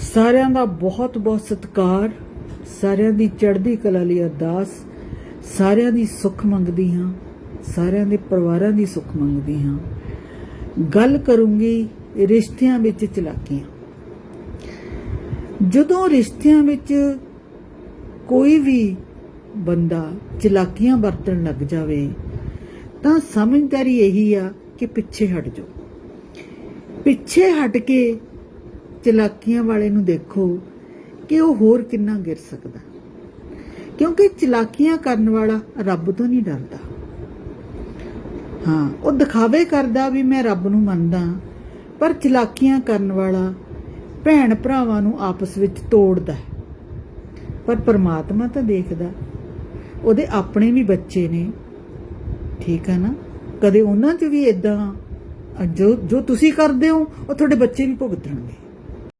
ਸਾਰਿਆਂ ਦਾ ਬਹੁਤ ਬਹੁਤ ਸਤਿਕਾਰ, ਸਾਰਿਆਂ ਦੀ ਚੜ੍ਹਦੀ ਕਲਾ ਲਈ ਅਰਦਾਸ, ਸਾਰਿਆਂ ਦੀ ਸੁੱਖ ਮੰਗਦੀ ਹਾਂ, ਸਾਰਿਆਂ ਦੇ ਪਰਿਵਾਰਾਂ ਦੀ ਸੁੱਖ ਮੰਗਦੀ ਹਾਂ। ਗੱਲ ਕਰੂੰਗੀ ਰਿਸ਼ਤਿਆਂ ਵਿੱਚ ਚਲਾਕੀਆਂ। ਜਦੋਂ ਰਿਸ਼ਤਿਆਂ ਵਿੱਚ ਕੋਈ ਵੀ ਬੰਦਾ ਚਲਾਕੀਆਂ ਵਰਤਣ ਲੱਗ ਜਾਵੇ, ਤਾਂ ਸਮਝਦਾਰੀ ਇਹੀ ਆ ਕਿ ਪਿੱਛੇ ਹਟ ਜਾਓ। ਪਿੱਛੇ ਹਟ ਕੇ ਚਲਾਕੀਆਂ ਵਾਲੇ ਨੂੰ ਦੇਖੋ ਕਿ ਉਹ ਹੋਰ ਕਿੰਨਾ ਗਿਰ ਸਕਦਾ। ਕਿਉਂਕਿ ਚਲਾਕੀਆਂ ਕਰਨ ਵਾਲਾ ਰੱਬ ਤੋਂ ਨਹੀਂ ਡਰਦਾ। ਹਾਂ, ਉਹ ਦਿਖਾਵੇ ਕਰਦਾ ਵੀ ਮੈਂ ਰੱਬ ਨੂੰ ਮੰਨਦਾ, ਪਰ ਚਲਾਕੀਆਂ ਕਰਨ ਵਾਲਾ ਭੈਣ ਭਰਾਵਾਂ ਨੂੰ ਆਪਸ ਵਿੱਚ ਤੋੜਦਾ ਪਰ ਪਰਮਾਤਮਾ ਤਾਂ ਦੇਖਦਾ, ਉਹਦੇ ਆਪਣੇ ਵੀ ਬੱਚੇ ਨੇ। ਠੀਕ ਹੈ ਨਾ? ਕਦੇ ਉਹਨਾਂ 'ਚ ਵੀ ਇਦਾਂ ਜੋ ਜੋ ਤੁਸੀਂ ਕਰਦੇ ਹੋ, ਉਹ ਤੁਹਾਡੇ ਬੱਚੇ ਵੀ ਭੁਗਤਣਗੇ।